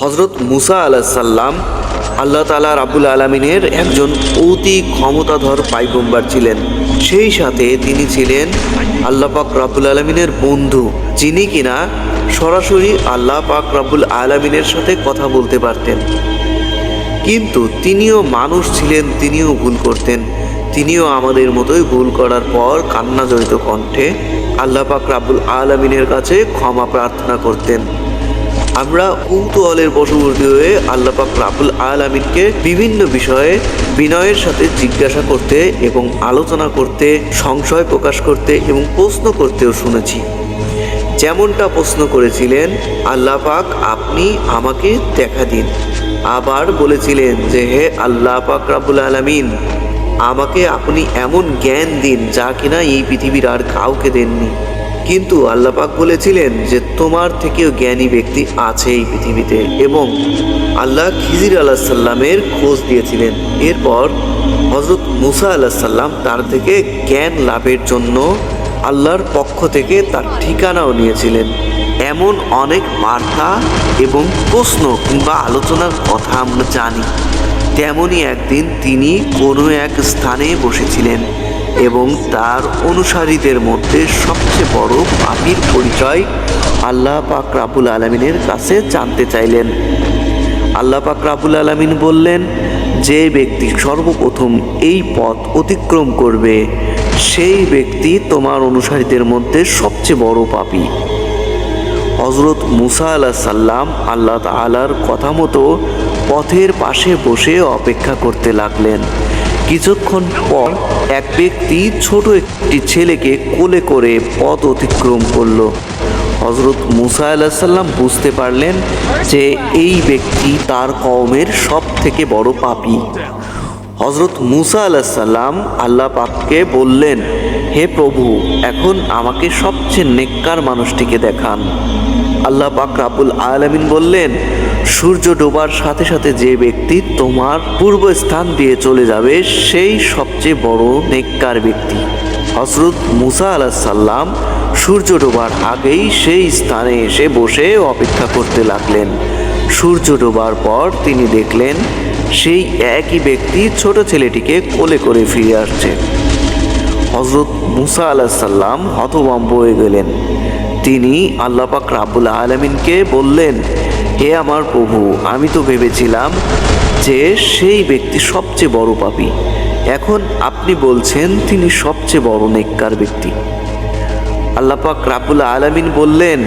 হজরত মুসা আলাহিসাল্লাম আল্লাহ তালা রাবুল আলমিনের একজন অতি ক্ষমতাধর পাইগম্বার ছিলেন। সেই সাথে তিনি ছিলেন আল্লাহ পাক রাবুল আলমিনের বন্ধু, যিনি কিনা সরাসরি আল্লাহ পাক রাবুল আলমিনের সাথে কথা বলতে পারতেন। কিন্তু তিনিও মানুষ ছিলেন, তিনিও ভুল করতেন। তিনিও আমাদের মতোই ভুল করার পর কান্না জড়িত কণ্ঠে আল্লাহ পাক রাবুল আলমিনের কাছে ক্ষমা প্রার্থনা করতেন। আমরা কৌতূহলের বশবর্তী হয়ে আল্লাহ পাক রাবুল আলমিনকে বিভিন্ন বিষয়ে বিনয়ের সাথে জিজ্ঞাসা করতে এবং আলোচনা করতে, সংশয় প্রকাশ করতে এবং প্রশ্ন করতেও শুনেছি। যেমনটা প্রশ্ন করেছিলেন আল্লাহ পাক আপনি আমাকে দেখা দিন। আবার বলেছিলেন যে, হে আল্লাহ পাক রাবুল আলামিন, আমাকে আপনি এমন জ্ঞান দিন যা কিনা এই পৃথিবীর আর কাউকে দেননি। কিন্তু আল্লাহ পাক বলেছিলেন যে তোমার থেকেও জ্ঞানী ব্যক্তি আছে এই পৃথিবীতে এবং আল্লাহ খিজির আল্লাহ সাল্লামের খোঁজ দিয়েছিলেন। এরপর হজরত মুসা আল্লাহ সাল্লাম তার থেকে জ্ঞান লাভের জন্য আল্লাহর পক্ষ থেকে তার ঠিকানাও নিয়েছিলেন। এমন অনেক বার্তা এবং প্রশ্ন কিংবা আলোচনার কথা আমরা জানি। তেমনই একদিন তিনি কোনো এক স্থানে বসেছিলেন। এবং তার অনুসারীদের মধ্যে সবচেয়ে বড় পাপির পরিচয় আল্লাহ পাক রাবুল আলমিনের কাছে জানতে চাইলেন। আল্লাহ পাক রাবুল আলমিন বললেন, যে ব্যক্তি সর্বপ্রথম এই পথ অতিক্রম করবে, সেই ব্যক্তি তোমার অনুসারীদের মধ্যে সবচেয়ে বড় পাপী। হজরত মুসা আল্লাহ সাল্লাম আল্লাহ তালার কথা মতো পথের পাশে বসে অপেক্ষা করতে লাগলেন। কিছুক্ষণ পর এক ব্যক্তি ছোট একটি ছেলেকে কোলে করে পথ অতিক্রম করল। হজরত মুসা আল্লাহ সাল্লাম বুঝতে পারলেন যে এই ব্যক্তি তার কওমের সব থেকে বড় পাপী। হজরত মুসা আল্লাহ সাল্লাম আল্লাহ পাককে বললেন, হে প্রভু, এখন আমাকে সবচেয়ে নেককার মানুষটিকে দেখান। আল্লাহ পাক রাবুল আলমিন বললেন সূর্য ডোবার সাথে সাথে যে ব্যক্তি তোমার পূর্ব স্থান দিয়ে চলে যাবে, সেই সবচেয়ে বড় নেককার ব্যক্তি। হজরত মুসা আল্লাহ সাল্লাম সূর্য ডোবার আগেই সেই স্থানে এসে বসে অপেক্ষা করতে লাগলেন। সূর্য ডোবার পর তিনি দেখলেন, সেই একই ব্যক্তি ছোট ছেলেটিকে কোলে করে ফিরে আসছে। হজরত মুসা আলাহিসাল্লাম হতভম্ব হয়ে গেলেন। তিনি আল্লাপাক রাবুল আলমিনকে বললেন হে আমার প্রভু, আমি তো ভেবেছিলাম যে সেই ব্যক্তি সবচেয়ে বড় পাপি। এখন আপনি বলছেন তিনি সবচেয়ে বড় নেককার ব্যক্তি। আল্লাপাক রাবুল আলমিন বললেন,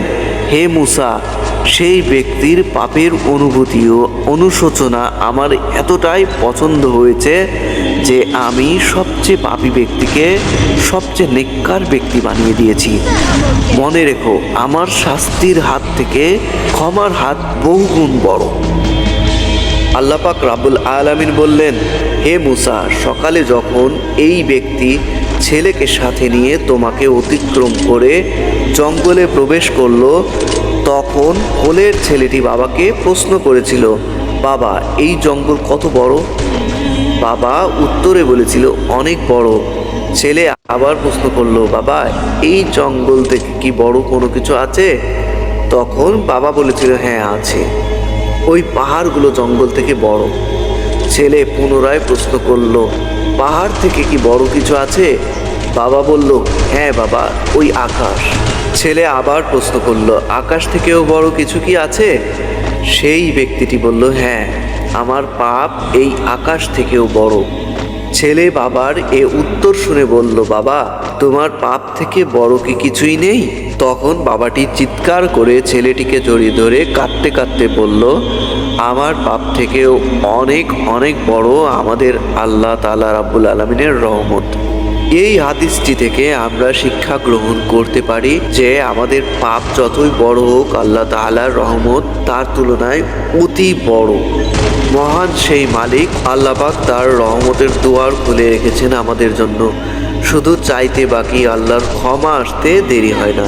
হে মুসা সেই ব্যক্তির পাপের অনুভূতি ও অনুশোচনা আমার এতটাই পছন্দ হয়েছে যে আমি সবচেয়ে পাপী ব্যক্তিকে সবচেয়ে নেককার ব্যক্তি বানিয়ে দিয়েছি। মনে রেখো, আমার শাস্তির হাত থেকে ক্ষমার হাত বহুগুণ বড়। আল্লাপাক রাবুল আলামিন বললেন, হে মুসা, সকালে যখন এই ব্যক্তি ছেলেকে সাথে নিয়ে তোমাকে অতিক্রম করে জঙ্গলে প্রবেশ করল, তখন কোলের ছেলেটি বাবাকে প্রশ্ন করেছিল, বাবা, এই জঙ্গল কত বড়? বাবা উত্তরে বলেছিল, অনেক বড়। ছেলে আবার প্রশ্ন করল, বাবা, এই জঙ্গল থেকে কি বড় কোনো কিছু আছে? তখন বাবা বলেছিল হ্যাঁ আছে। ওই পাহাড়গুলো জঙ্গল থেকে বড়। ছেলে পুনরায় প্রশ্ন করল, পাহাড় থেকে কি বড় কিছু আছে? বাবা বলল হ্যাঁ বাবা, ওই আকাশ। ছেলে আবার প্রশ্ন করল, আকাশ থেকেও বড় কিছু কি আছে? সেই ব্যক্তিটি বলল হ্যাঁ আমার পাপ এই আকাশ থেকেও বড়। ছেলে বাবার এ উত্তর শুনে বলল, বাবা, তোমার পাপ থেকে বড় কি কিছুই নেই? তখন বাবাটি চিৎকার করে ছেলেটিকে জড়িয়ে ধরে কাঁদতে কাঁদতে বলল, আমার পাপ থেকেও অনেক অনেক বড় আমাদের আল্লাহ তালা রাব্বুল আলমিনের রহমত। এই হাদিসটি থেকে আমরা শিক্ষা গ্রহণ করতে পারি যে আমাদের পাপ যতই বড় হোক, আল্লাহ তালার রহমত তার তুলনায় অতি বড়। মহান সেই মালিক আল্লাপাক তার রহমতের দুয়ার খুলে রেখেছেন আমাদের জন্য। শুধু চাইতে বাকি আল্লাহর ক্ষমা আসতে দেরি হয় না।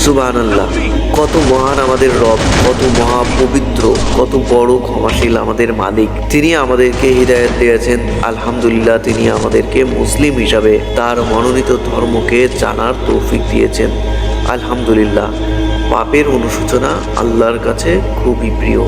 সুবাহ আল্লাহ কত মহান আমাদের রব, কত মহা পবিত্র কত বড় ক্ষমাশীল আমাদের মালিক। তিনি আমাদেরকে হৃদায়ত দিয়েছেন। আলহামদুলিল্লাহ, তিনি আমাদেরকে মুসলিম হিসাবে তার মনোনীত ধর্মকে জানার তৌফিক দিয়েছেন। আলহামদুলিল্লাহ, পাপের অনুশোচনা আল্লাহর কাছে খুবই প্রিয়।